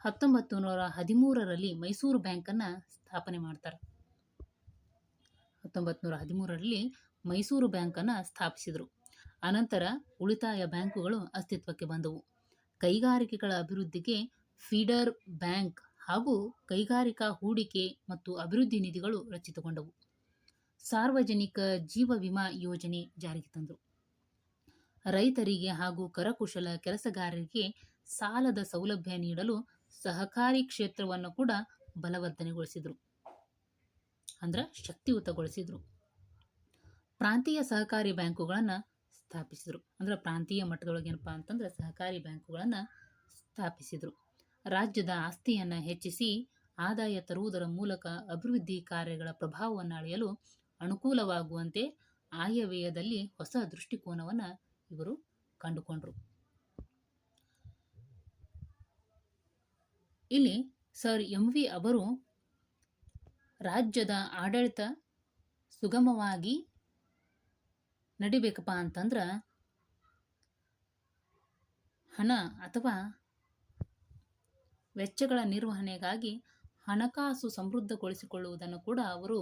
ಹತ್ತೊಂಬತ್ತು ನೂರ ಹದಿಮೂರರಲ್ಲಿ ಮೈಸೂರು ಬ್ಯಾಂಕನ್ನು ಸ್ಥಾಪನೆ ಮಾಡ್ತಾರೆ. ಹತ್ತೊಂಬತ್ತು ನೂರ ಹದಿಮೂರರಲ್ಲಿ ಮೈಸೂರು ಬ್ಯಾಂಕನ್ನು ಸ್ಥಾಪಿಸಿದರು. ಅನಂತರ ಉಳಿತಾಯ ಬ್ಯಾಂಕುಗಳು ಅಸ್ತಿತ್ವಕ್ಕೆ ಬಂದವು. ಕೈಗಾರಿಕೆಗಳ ಅಭಿವೃದ್ಧಿಗೆ ಫೀಡರ್ ಬ್ಯಾಂಕ್ ಹಾಗೂ ಕೈಗಾರಿಕಾ ಹೂಡಿಕೆ ಮತ್ತು ಅಭಿವೃದ್ಧಿ ನಿಧಿಗಳು ರಚಿತಗೊಂಡವು. ಸಾರ್ವಜನಿಕ ಜೀವ ವಿಮಾ ಯೋಜನೆ ಜಾರಿಗೆ ತಂದರು. ರೈತರಿಗೆ ಹಾಗೂ ಕರಕುಶಲ ಕೆಲಸಗಾರರಿಗೆ ಸಾಲದ ಸೌಲಭ್ಯ ನೀಡಲು ಸಹಕಾರಿ ಕ್ಷೇತ್ರವನ್ನು ಕೂಡ ಬಲವರ್ಧನೆಗೊಳಿಸಿದರು. ಅಂದ್ರೆ ಶಕ್ತಿಯುತಗೊಳಿಸಿದರು. ಪ್ರಾಂತೀಯ ಸಹಕಾರಿ ಬ್ಯಾಂಕುಗಳನ್ನು ಸ್ಥಾಪಿಸಿದರು. ಅಂದ್ರೆ ಪ್ರಾಂತೀಯ ಮಟ್ಟದೊಳಗೆ ಏನಪ್ಪ ಅಂತಂದ್ರೆ ಸಹಕಾರಿ ಬ್ಯಾಂಕುಗಳನ್ನು ಸ್ಥಾಪಿಸಿದರು. ರಾಜ್ಯದ ಆಸ್ತಿಯನ್ನು ಹೆಚ್ಚಿಸಿ ಆದಾಯ ತರುವುದರ ಮೂಲಕ ಅಭಿವೃದ್ಧಿ ಕಾರ್ಯಗಳ ಪ್ರಭಾವವನ್ನು ಅಳೆಯಲು ಅನುಕೂಲವಾಗುವಂತೆ ಆಯವ್ಯಯದಲ್ಲಿ ಹೊಸ ದೃಷ್ಟಿಕೋನವನ್ನು ಇವರು ಕಂಡುಕೊಂಡರು. ಇಲ್ಲಿ ಸರ್ ಎಂ ವಿ ಅವರು ರಾಜ್ಯದ ಆಡಳಿತ ಸುಗಮವಾಗಿ ನಡಿಬೇಕಪ್ಪ ಅಂತಂದ್ರೆ ಹಣ ಅಥವಾ ವೆಚ್ಚಗಳ ನಿರ್ವಹಣೆಗಾಗಿ ಹಣಕಾಸು ಸಮೃದ್ಧಗೊಳಿಸಿಕೊಳ್ಳುವುದನ್ನು ಕೂಡ ಅವರು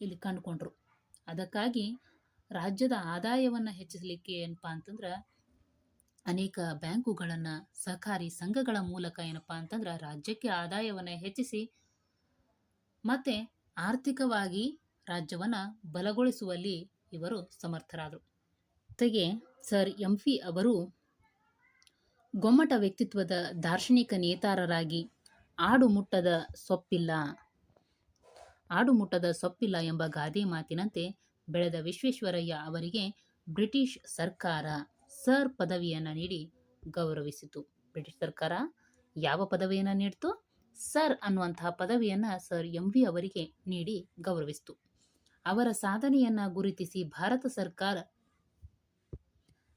ಇಲ್ಲಿ ಕಂಡುಕೊಂಡ್ರು. ಅದಕ್ಕಾಗಿ ರಾಜ್ಯದ ಆದಾಯವನ್ನು ಹೆಚ್ಚಿಸಲಿಕ್ಕೆ ಏನಪ್ಪ ಅಂತಂದ್ರೆ ಅನೇಕ ಬ್ಯಾಂಕುಗಳನ್ನು ಸಹಕಾರಿ ಸಂಘಗಳ ಮೂಲಕ ಏನಪ್ಪ ಅಂತಂದ್ರೆ ರಾಜ್ಯಕ್ಕೆ ಆದಾಯವನ್ನು ಹೆಚ್ಚಿಸಿ ಮತ್ತೆ ಆರ್ಥಿಕವಾಗಿ ರಾಜ್ಯವನ್ನು ಬಲಗೊಳಿಸುವಲ್ಲಿ ಇವರು ಸಮರ್ಥರಾದರು. ಜೊತೆಗೆ ಸರ್ ಎಂ ಪಿ ಅವರು ಗೊಮ್ಮಟ ವ್ಯಕ್ತಿತ್ವದ ದಾರ್ಶನಿಕ ನೇತಾರರಾಗಿ ಆಡು ಮುಟ್ಟದ ಸೊಪ್ಪಿಲ್ಲ ಆಡು ಮುಟ್ಟದ ಸೊಪ್ಪಿಲ್ಲ ಎಂಬ ಗಾದೆ ಮಾತಿನಂತೆ ಬೆಳೆದ ವಿಶ್ವೇಶ್ವರಯ್ಯ ಅವರಿಗೆ ಬ್ರಿಟಿಷ್ ಸರ್ಕಾರ. ಸರ್ ಪದವಿಯನ್ನು ನೀಡಿ ಗೌರವಿಸಿತು. ಬ್ರಿಟಿಷ್ ಸರ್ಕಾರ ಯಾವ ಪದವಿಯನ್ನು ನೀಡಿತು? ಸರ್ ಅನ್ನುವಂತಹ ಪದವಿಯನ್ನು ಸರ್ ಎಂ ವಿ ಅವರಿಗೆ ನೀಡಿ ಗೌರವಿಸಿತು. ಅವರ ಸಾಧನೆಯನ್ನು ಗುರುತಿಸಿ ಭಾರತ ಸರ್ಕಾರ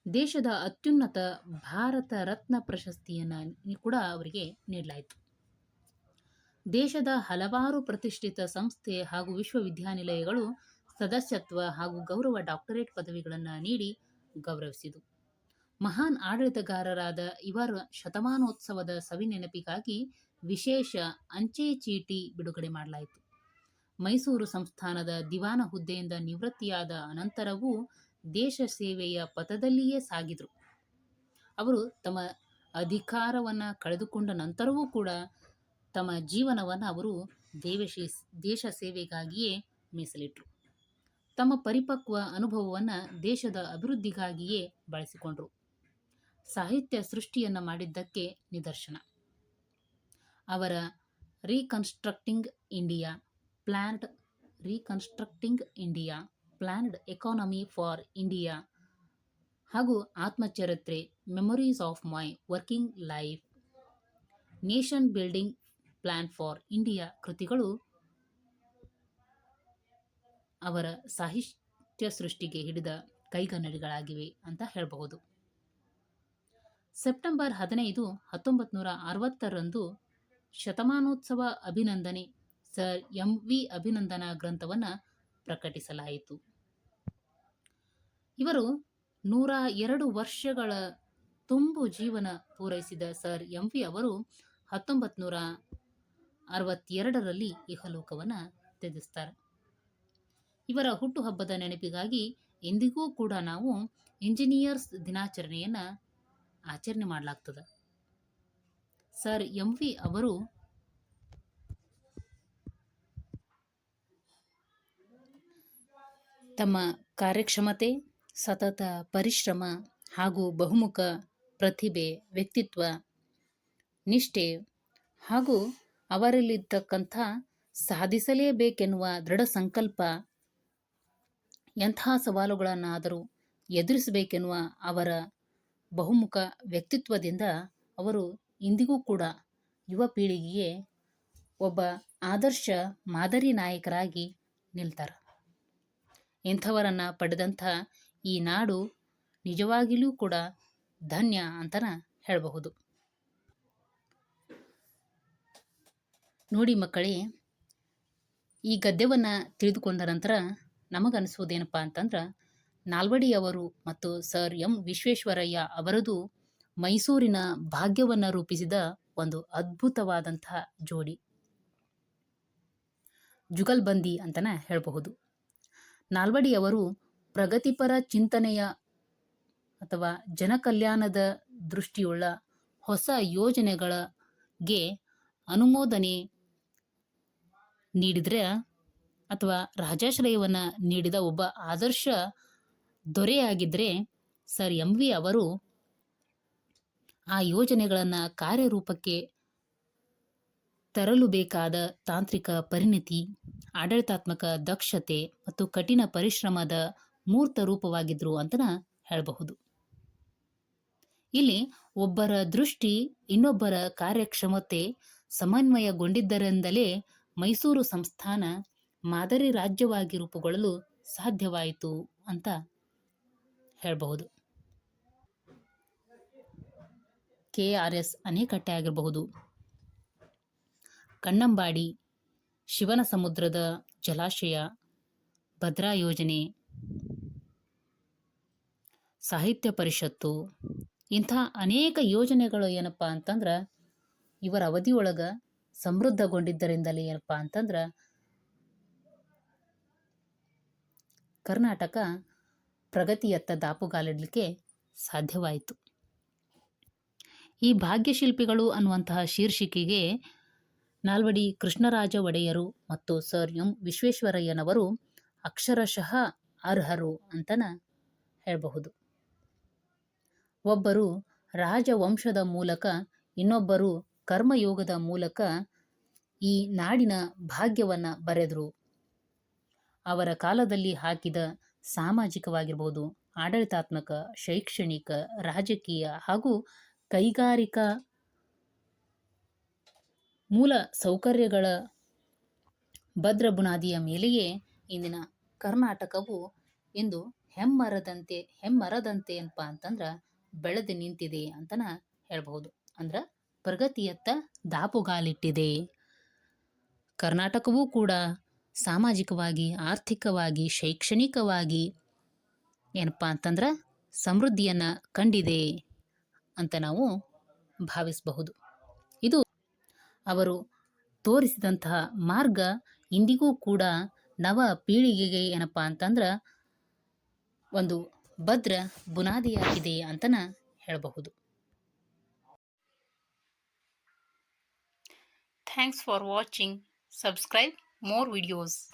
ದೇಶದ ಅತ್ಯುನ್ನತ ಭಾರತ ರತ್ನ ಪ್ರಶಸ್ತಿಯನ್ನು ಕೂಡ ಅವರಿಗೆ ನೀಡಲಾಯಿತು. ದೇಶದ ಹಲವಾರು ಪ್ರತಿಷ್ಠಿತ ಸಂಸ್ಥೆ ಹಾಗೂ ವಿಶ್ವವಿದ್ಯಾನಿಲಯಗಳು ಸದಸ್ಯತ್ವ ಹಾಗೂ ಗೌರವ ಡಾಕ್ಟರೇಟ್ ಪದವಿಗಳನ್ನು ನೀಡಿ ಗೌರವಿಸಿತು. ಮಹಾನ್ ಆಡಳಿತಗಾರರಾದ ಇವರ ಶತಮಾನೋತ್ಸವದ ಸವಿನೆನಪಿಗಾಗಿ ವಿಶೇಷ ಅಂಚೆ ಚೀಟಿ ಬಿಡುಗಡೆ ಮಾಡಲಾಯಿತು. ಮೈಸೂರು ಸಂಸ್ಥಾನದ ದಿವಾನ ಹುದ್ದೆಯಿಂದ ನಿವೃತ್ತಿಯಾದ ಅನಂತರವೂ ದೇಶ ಸೇವೆಯ ಪಥದಲ್ಲಿಯೇ ಸಾಗಿದರು. ಅವರು ತಮ್ಮ ಅಧಿಕಾರವನ್ನು ಕಳೆದುಕೊಂಡ ನಂತರವೂ ಕೂಡ ತಮ್ಮ ಜೀವನವನ್ನು ಅವರು ದೇವಶಿ, ದೇಶ ಸೇವೆಗಾಗಿಯೇ ಮೀಸಲಿಟ್ಟರು ತಮ್ಮ ಪರಿಪಕ್ವ ಅನುಭವವನ್ನು ದೇಶದ ಅಭಿವೃದ್ಧಿಗಾಗಿಯೇ ಬಳಸಿಕೊಂಡರು. ಸಾಹಿತ್ಯ ಸೃಷ್ಟಿಯನ್ನು ಮಾಡಿದ್ದಕ್ಕೆ ನಿದರ್ಶನ. ಅವರ reconstructing India planned reconstructing India planned economy for India ಹಾಗೂ ಆತ್ಮಚರಿತ್ರೆ memories of my working life nation building plan for India ಕೃತಿಗಳು ಅವರ ಸಾಹಿತ್ಯ ಸೃಷ್ಟಿಗೆ ಹಿಡಿದ ಕೈಗನ್ನಡಿಗಳಾಗಿವೆ ಅಂತ ಹೇಳಬಹುದು. ಸೆಪ್ಟೆಂಬರ್ ಹದಿನೈದು ಹತ್ತೊಂಬತ್ತು ನೂರ ಅರವತ್ತರಂದು ಶತಮಾನೋತ್ಸವ ಅಭಿನಂದನೆ ಸರ್ ಎಂ ವಿ ಅಭಿನಂದನ ಗ್ರಂಥವನ್ನು ಪ್ರಕಟಿಸಲಾಯಿತು. ಇವರು ನೂರ ಎರಡು ವರ್ಷಗಳ ತುಂಬು ಜೀವನ ಪೂರೈಸಿದ ಸರ್ ಎಂ ವಿ ಅವರು ಹತ್ತೊಂಬತ್ತು ನೂರ ಅರವತ್ತೆರಡರಲ್ಲಿ ಇಹಲೋಕವನ್ನು ತ್ಯಜಿಸ್ತಾರೆ. ಇವರ ಹುಟ್ಟುಹಬ್ಬದ ನೆನಪಿಗಾಗಿ ಎಂದಿಗೂ ಕೂಡ ನಾವು ಇಂಜಿನಿಯರ್ಸ್ ದಿನಾಚರಣೆಯನ್ನು ಆಚರಣೆ ಮಾಡಲಾಗ್ತದೆ. ಸರ್, ಎಂ ವಿ ಅವರು ತಮ್ಮ ಕಾರ್ಯಕ್ಷಮತೆ, ಸತತ ಪರಿಶ್ರಮ ಹಾಗೂ ಬಹುಮುಖ ಪ್ರತಿಭೆ, ವ್ಯಕ್ತಿತ್ವ, ನಿಷ್ಠೆ ಹಾಗೂ ಅವರಲ್ಲಿದ್ದಕ್ಕಂಥ ಸಾಧಿಸಲೇಬೇಕೆನ್ನುವ ದೃಢ ಸಂಕಲ್ಪ ಎಂಥ ಸವಾಲುಗಳನ್ನಾದರೂ ಎದುರಿಸಬೇಕೆನ್ನುವ ಅವರ ಬಹುಮುಖ ವ್ಯಕ್ತಿತ್ವದಿಂದ ಅವರು ಇಂದಿಗೂ ಕೂಡ ಯುವ ಪೀಳಿಗೆಗೆ ಒಬ್ಬ ಆದರ್ಶ ಮಾದರಿ ನಾಯಕರಾಗಿ ನಿಲ್ತಾರೆ. ಇಂಥವರನ್ನು ಪಡೆದಂಥ ಈ ನಾಡು ನಿಜವಾಗಿಯೂ ಕೂಡ ಧನ್ಯ ಅಂತನ ಹೇಳಬಹುದು. ನೋಡಿ ಮಕ್ಕಳೇ, ಈ ಗದ್ಯವನ್ನು ತಿಳಿದುಕೊಂಡ ನಂತರ ನಮಗನಿಸುವುದೇನಪ್ಪ ಅಂತಂದ್ರೆ ನಾಲ್ವಡಿಯವರು ಮತ್ತು ಸರ್ ಎಂ ವಿಶ್ವೇಶ್ವರಯ್ಯ ಅವರದು ಮೈಸೂರಿನ ಭಾಗ್ಯವನ್ನು ರೂಪಿಸಿದ ಒಂದು ಅದ್ಭುತವಾದಂತಹ ಜೋಡಿ. ಜುಗಲ್ಬಂದಿ ಅಂತಲೇ ಹೇಳಬಹುದು. ನಾಲ್ವಡಿಯವರು ಪ್ರಗತಿಪರ ಚಿಂತನೆಯ ಅಥವಾ ಜನಕಲ್ಯಾಣದ ದೃಷ್ಟಿಯುಳ್ಳ ಹೊಸ ಯೋಜನೆಗಳಿಗೆ ಅನುಮೋದನೆ ನೀಡಿದರೆ ಅಥವಾ ರಾಜಾಶ್ರಯವನ್ನು ನೀಡಿದ ಒಬ್ಬ ಆದರ್ಶ ದೊರೆಯಾಗಿದ್ದರೆ ಸರ್ ಎಂ ವಿ ಅವರು ಆ ಯೋಜನೆಗಳನ್ನು ಕಾರ್ಯರೂಪಕ್ಕೆ ತರಲು ಬೇಕಾದ ತಾಂತ್ರಿಕ ಪರಿಣತಿ, ಆಡಳಿತಾತ್ಮಕ ದಕ್ಷತೆ ಮತ್ತು ಕಠಿಣ ಪರಿಶ್ರಮದ ಮೂರ್ತ ರೂಪವಾಗಿದ್ರು ಅಂತನ ಹೇಳಬಹುದು. ಇಲ್ಲಿ ಒಬ್ಬರ ದೃಷ್ಟಿ ಇನ್ನೊಬ್ಬರ ಕಾರ್ಯಕ್ಷಮತೆ ಸಮನ್ವಯಗೊಂಡಿದ್ದರಿಂದಲೇ ಮೈಸೂರು ಸಂಸ್ಥಾನ ಮಾದರಿ ರಾಜ್ಯವಾಗಿ ರೂಪುಗೊಳ್ಳಲು ಸಾಧ್ಯವಾಯಿತು ಅಂತ ಹೇಳಬಹುದು. ಕೆ ಆರ್ ಎಸ್ ಅಣೆಕಟ್ಟೆ ಆಗಿರಬಹುದು ಕಣ್ಣಂಬಾಡಿ, ಶಿವನ ಸಮುದ್ರದ ಜಲಾಶಯ, ಭದ್ರಾ ಯೋಜನೆ, ಸಾಹಿತ್ಯ ಪರಿಷತ್ತು, ಇಂಥ ಅನೇಕ ಯೋಜನೆಗಳು ಏನಪ್ಪ ಅಂತಂದ್ರೆ, ಇವರ ಅವಧಿಯೊಳಗೆ ಸಮೃದ್ಧಗೊಂಡಿದ್ದರಿಂದಲೇ ಏನಪ್ಪ ಅಂತಂದ್ರೆ, ಕರ್ನಾಟಕ ಪ್ರಗತಿಯತ್ತ ದಾಪುಗಾಲಿಡಲಿಕ್ಕೆ ಸಾಧ್ಯವಾಯಿತು. ಈ ಭಾಗ್ಯಶಿಲ್ಪಿಗಳು ಅನ್ನುವಂತಹ ಶೀರ್ಷಿಕೆಗೆ ನಾಲ್ವಡಿ ಕೃಷ್ಣರಾಜ ಒಡೆಯರು ಮತ್ತು ಸರ್ ಎಂ ವಿಶ್ವೇಶ್ವರಯ್ಯನವರು ಅಕ್ಷರಶಃ ಅರ್ಹರು ಅಂತನ ಹೇಳಬಹುದು. ಒಬ್ಬರು ರಾಜವಂಶದ ಮೂಲಕ, ಇನ್ನೊಬ್ಬರು ಕರ್ಮಯೋಗದ ಮೂಲಕ ಈ ನಾಡಿನ ಭಾಗ್ಯವನ್ನು ಬರೆದರು. ಅವರ ಕಾಲದಲ್ಲಿ ಹಾಕಿದ ಸಾಮಾಜಿಕವಾಗಿರ್ಬೋದು, ಆಡಳಿತಾತ್ಮಕ, ಶೈಕ್ಷಣಿಕ, ರಾಜಕೀಯ ಹಾಗೂ ಕೈಗಾರಿಕಾ ಮೂಲ ಸೌಕರ್ಯಗಳ ಭದ್ರ ಬುನಾದಿಯ ಮೇಲೆಯೇ ಇಂದಿನ ಕರ್ನಾಟಕವು ಇಂದು ಹೆಮ್ಮರದಂತೆ ಹೆಮ್ಮರದಂತೆ ಏನಪ್ಪ ಅಂತಂದ್ರೆ ಬೆಳೆದು ನಿಂತಿದೆ ಅಂತನ ಹೇಳ್ಬಹುದು. ಅಂದ್ರೆ ಪ್ರಗತಿಯತ್ತ ದಾಪುಗಾಲಿಟ್ಟಿದೆ. ಕರ್ನಾಟಕವೂ ಕೂಡ ಸಾಮಾಜಿಕವಾಗಿ, ಆರ್ಥಿಕವಾಗಿ, ಶೈಕ್ಷಣಿಕವಾಗಿ ಏನಪ್ಪ ಅಂತಂದ್ರೆ ಸಮೃದ್ಧಿಯನ್ನು ಕಂಡಿದೆ ಅಂತ ನಾವು ಭಾವಿಸಬಹುದು. ಇದು ಅವರು ತೋರಿಸಿದಂತಹ ಮಾರ್ಗ ಇಂದಿಗೂ ಕೂಡ ನವ ಪೀಳಿಗೆಗೆ ಏನಪ್ಪ ಅಂತಂದ್ರೆ ಒಂದು ಭದ್ರ ಬುನಾದಿಯಾಗಿದೆ ಅಂತನ ಹೇಳಬಹುದು. Thanks for watching subscribe more videos